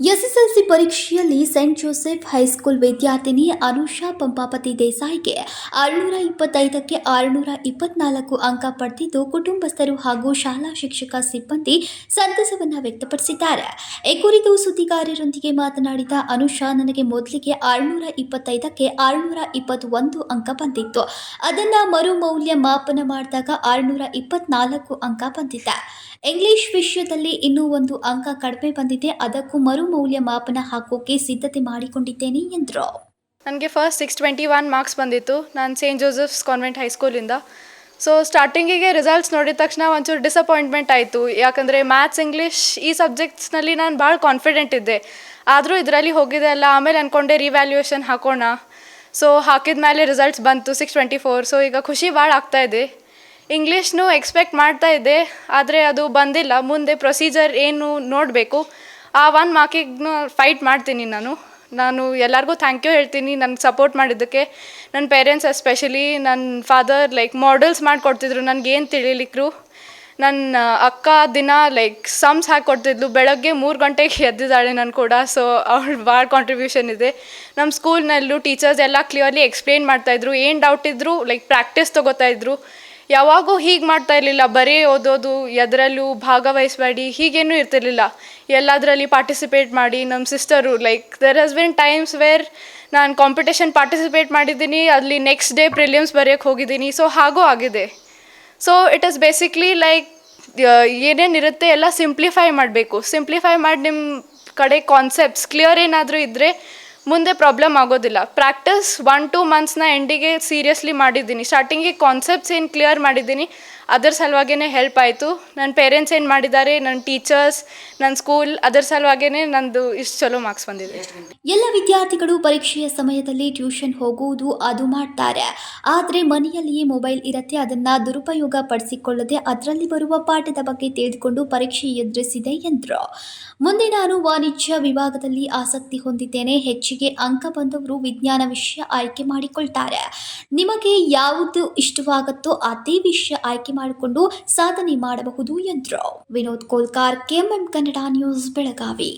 SSLC ಪರೀಕ್ಷೆಯಲ್ಲಿ Saint Joseph high school ವಿದ್ಯಾರ್ಥಿನಿ ಅನುಷಾ ಪಂಪಾಪತಿ ದೇಸಾಯಿಗೆ ಆರುನೂರ ಇಪ್ಪತ್ತೈದಕ್ಕೆ ಆರುನೂರ ಇಪ್ಪತ್ನಾಲ್ಕು ಅಂಕ ಪಡೆದಿದ್ದು ಕುಟುಂಬಸ್ಥರು ಹಾಗೂ ಶಾಲಾ ಶಿಕ್ಷಕ ಸಿಬ್ಬಂದಿ ಸಂತಸವನ್ನು ವ್ಯಕ್ತಪಡಿಸಿದ್ದಾರೆ. ಈ ಕುರಿತು ಸುದ್ದಿಗಾರರೊಂದಿಗೆ ಮಾತನಾಡಿದ ಅನುಷಾ, ನನಗೆ ಮೊದಲಿಗೆ ಆರುನೂರ ಇಪ್ಪತ್ತೈದಕ್ಕೆ ಆರುನೂರ ಇಪ್ಪತ್ತೊಂದು ಅಂಕ ಬಂದಿತ್ತು. ಅದನ್ನು ಮರು ಮೌಲ್ಯ ಮಾಪನ ಮಾಡಿದಾಗ ಆರುನೂರ ಇಪ್ಪತ್ನಾಲ್ಕು ಅಂಕ ಬಂದಿದೆ. ಇಂಗ್ಲಿಷ್ ವಿಷಯದಲ್ಲಿ ಇನ್ನೂ ಒಂದು ಅಂಕ ಕಡಿಮೆ ಬಂದಿದೆ. ಅದಕ್ಕೂ ಮರು ಮೌಲ್ಯ ಮಾಪನ ಹಾಕೋಕೆ ಸಿದ್ಧತೆ ಮಾಡಿಕೊಂಡಿದ್ದೇನೆ ಎಂದರು. ನನಗೆ first six twenty one marks ಬಂದಿತ್ತು. ನಾನು ಸೇಂಟ್ ಜೋಸೆಫ್ಸ್ ಕಾನ್ವೆಂಟ್ ಹೈಸ್ಕೂಲಿಂದ ಸೊ ಸ್ಟಾರ್ಟಿಂಗಿಗೆ ರಿಸಲ್ಟ್ಸ್ ನೋಡಿದ ತಕ್ಷಣ ಒಂಚೂರು ಡಿಸಪಾಯಿಂಟ್ಮೆಂಟ್ ಆಯಿತು. ಯಾಕಂದರೆ ಮ್ಯಾಥ್ಸ್ ಇಂಗ್ಲೀಷ್ ಈ ಸಬ್ಜೆಕ್ಟ್ಸ್ನಲ್ಲಿ ನಾನು ಭಾಳ ಕಾನ್ಫಿಡೆಂಟ್ ಇದ್ದೆ. ಆದರೂ ಇದರಲ್ಲಿ ಹೋಗಿದೆ ಅಲ್ಲ, ಆಮೇಲೆ ಅಂದ್ಕೊಂಡೆ ರಿವ್ಯಾಲ್ಯೂಯೇಷನ್ ಹಾಕೋಣ. ಸೊ ಹಾಕಿದ ಮೇಲೆ ರಿಸಲ್ಟ್ಸ್ ಬಂತು ಸಿಕ್ಸ್ ಟ್ವೆಂಟಿ ಫೋರ್ ಸೊ ಈಗ ಖುಷಿ ಭಾಳ ಆಗ್ತಾ ಇದೆ. ಇಂಗ್ಲೀಷ್ನು ಎಕ್ಸ್ಪೆಕ್ಟ್ ಮಾಡ್ತಾ ಇದ್ದೆ. ಆದರೆ ಅದು ಬಂದಿಲ್ಲ. ಮುಂದೆ ಪ್ರೊಸೀಜರ್ ಏನು ನೋಡಬೇಕು. ಆ ಒನ್ ಮಾರ್ಕಿಗೆ ಫೈಟ್ ಮಾಡ್ತೀನಿ ನಾನು. ನಾನು ಎಲ್ಲರಿಗೂ ಥ್ಯಾಂಕ್ ಯು ಹೇಳ್ತೀನಿ ನನಗೆ ಸಪೋರ್ಟ್ ಮಾಡಿದ್ದಕ್ಕೆ. ನನ್ನ ಪೇರೆಂಟ್ಸ್ ಎಸ್ಪೆಷಲಿ ನನ್ನ ಫಾದರ್ ಲೈಕ್ ಮಾಡಲ್ಸ್ ಮಾಡಿಕೊಡ್ತಿದ್ರು ನನಗೇನು ತಿಳಿಲಿಕ್ಕರು ನನ್ನ ಅಕ್ಕ ದಿನ ಲೈಕ್ ಸಮ್ಸ್ ಹಾಕ್ಕೊಡ್ತಿದ್ಲು ಬೆಳಗ್ಗೆ ಮೂರು ಗಂಟೆಗೆ ಎದ್ದಿದ್ದಾಳೆ ನಾನು ಕೂಡ ಸೊ ಅವಳು ಭಾಳ ಕಾಂಟ್ರಿಬ್ಯೂಷನ್ ಇದೆ. ನಮ್ಮ ಸ್ಕೂಲ್ನಲ್ಲೂ ಟೀಚರ್ಸ್ ಎಲ್ಲ ಕ್ಲಿಯರ್ಲಿ ಎಕ್ಸ್ಪ್ಲೇನ್ ಮಾಡ್ತಾಯಿದ್ರು ಏನು ಡೌಟ್ ಇದ್ದರೂ ಲೈಕ್ ಪ್ರಾಕ್ಟೀಸ್ ತೊಗೋತಾ ಇದ್ರು. ಯಾವಾಗೂ ಹೀಗೆ ಮಾಡ್ತಾ ಇರಲಿಲ್ಲ. ಬರೀ ಓದೋದು, ಎದರಲ್ಲೂ ಭಾಗವಹಿಸಬೇಡಿ, ಹೀಗೇನೂ ಇರ್ತಿರ್ಲಿಲ್ಲ. ಎಲ್ಲದರಲ್ಲಿ ಪಾರ್ಟಿಸಿಪೇಟ್ ಮಾಡಿ ನಮ್ಮ sister like there has been times where ನಾನು ಕಾಂಪಿಟೇಷನ್ ಪಾರ್ಟಿಸಿಪೇಟ್ ಮಾಡಿದ್ದೀನಿ, ಅಲ್ಲಿ ನೆಕ್ಸ್ಟ್ ಡೇ ಪ್ರಿಲಿಯಮ್ಸ್ ಬರೆಯೋಕ್ಕೆ ಹೋಗಿದ್ದೀನಿ. ಸೊ ಹಾಗೂ ಆಗಿದೆ. So it is basically like ಏನೇನಿರುತ್ತೆ ಎಲ್ಲ ಸಿಂಪ್ಲಿಫೈ ಮಾಡಬೇಕು. ಸಿಂಪ್ಲಿಫೈ ಮಾಡಿ ನಿಮ್ಮ ಕಡೆ ಕಾನ್ಸೆಪ್ಟ್ಸ್ ಕ್ಲಿಯರ್ ಏನಾದರೂ ಇದ್ದರೆ ಮುಂದೆ ಪ್ರಾಬ್ಲಮ್ ಆಗೋದಿಲ್ಲ. ಪ್ರಾಕ್ಟೀಸ್ ಒನ್ ಟೂ ಮಂತ್ಸ್ನ ಎಂಡಿಗೆ ಸೀರಿಯಸ್ಲಿ ಮಾಡಿದ್ದೀನಿ. ಸ್ಟಾರ್ಟಿಂಗಿಗೆ ಕಾನ್ಸೆಪ್ಟ್ಸ್ ಏನು ಕ್ಲಿಯರ್ ಮಾಡಿದ್ದೀನಿ. ಅದರ ಸಲುವಾಗೇ ಹೆಲ್ಪ್ ಆಯಿತು. ನನ್ನ ಪೇರೆಂಟ್ಸ್ ಏನು ಮಾಡಿದ್ದಾರೆ ನನ್ನ ಟೀಚರ್ಸ್ ನನ್ನ ಸ್ಕೂಲ್ ಅದರ ಸಲುವಾಗೇ ನಂದು ಇಷ್ಟು ಚಲೋ ಮಾರ್ಕ್ಸ್ ಬಂದಿದೆ. ಎಲ್ಲ ವಿದ್ಯಾರ್ಥಿಗಳು ಪರೀಕ್ಷೆಯ ಸಮಯದಲ್ಲಿ ಟ್ಯೂಷನ್ ಹೋಗುವುದು ಅದು ಮಾಡ್ತಾರೆ. ಆದರೆ ಮನೆಯಲ್ಲಿಯೇ ಮೊಬೈಲ್ ಇರುತ್ತೆ, ಅದನ್ನು ದುರುಪಯೋಗ ಪಡಿಸಿಕೊಳ್ಳದೆ ಅದರಲ್ಲಿ ಬರುವ ಪಾಠದ ಬಗ್ಗೆ ತಿಳಿದುಕೊಂಡು ಪರೀಕ್ಷೆ ಎದುರಿಸಿದೆ ಎಂದರು. ಮುಂದೆ ನಾನು ವಾಣಿಜ್ಯ ವಿಭಾಗದಲ್ಲಿ ಆಸಕ್ತಿ ಹೊಂದಿದ್ದೇನೆ, ಹೆಚ್ಚಿಗೆ ಅಂಕ ಬಂದವರು ವಿಜ್ಞಾನ ವಿಷಯ ಆಯ್ಕೆ ಮಾಡಿಕೊಳ್ತಾರೆ. ನಿಮಗೆ ಯಾವುದು ಇಷ್ಟವಾಗುತ್ತೋ ಅದೇ ವಿಷಯ ಆಯ್ಕೆ ಮಾಡಿಕೊಂಡು ಸಾಧನೆ ಮಾಡಬಹುದು ಎಂದರು. Vinod Kolkar KMM Kannada news Belagavi.